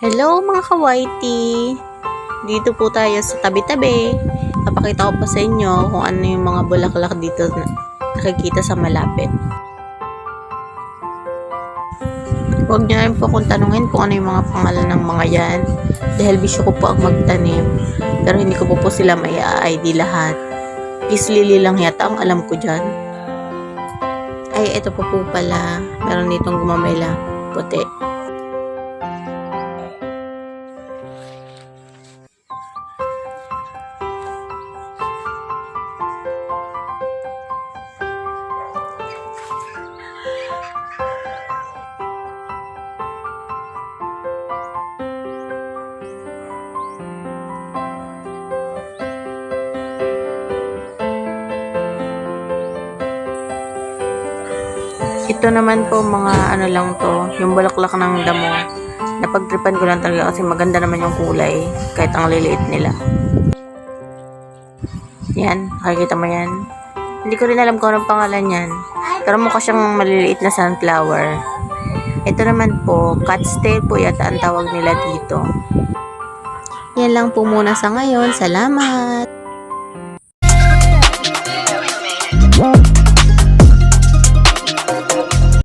Hello mga kawaiti! Dito po tayo sa tabi-tabi. Papakita ko pa sa inyo kung ano yung mga bulaklak dito na nakikita sa malapit. Huwag rin po kung tanungin kung ano yung mga pangalan ng mga yan. Dahil bisyo ko po ang magtanim. Pero hindi ko po po sila may ID lahat. Peace lang yata ang alam ko dyan. Ay, ito po po pala. Meron ditong gumamela. Puti. Ito naman po mga ano lang to, yung bulaklak ng damo. Napagtripan ko lang talaga kasi maganda naman yung kulay kahit ang liliit nila. Yan, nakikita mo yan. Hindi ko rin alam kung anong pangalan yan. Pero mukha siyang maliliit na sunflower. Ito naman po, cat's tail po yata ang tawag nila dito. Yan lang po muna sa ngayon. Salamat!